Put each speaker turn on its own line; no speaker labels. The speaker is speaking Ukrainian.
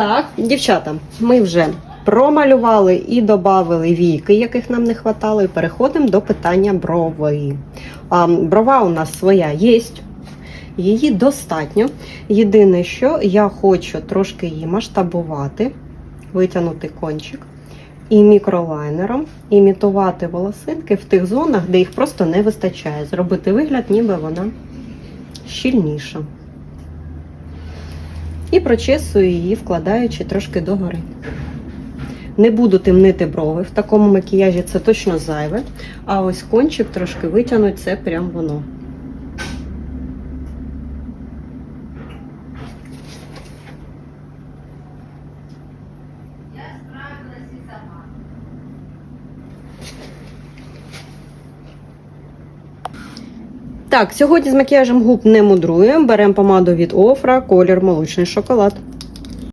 Так, дівчата, ми вже промалювали і додали війки, яких нам не вистачало, і переходимо до питання брови. А, брова у нас своя є, її достатньо. Єдине, що я хочу трошки її масштабувати, витягнути кончик і мікролайнером імітувати волосинки в тих зонах, де їх просто не вистачає. Зробити вигляд, ніби вона щільніша. І прочесую її, вкладаючи трошки догори. Не буду темнити брови. В такому макіяжі це точно зайве. А ось кончик трошки витягнуть, це прям воно. Так, сьогодні з макіяжем губ не мудруємо. Беремо помаду від Офра, колір молочний шоколад.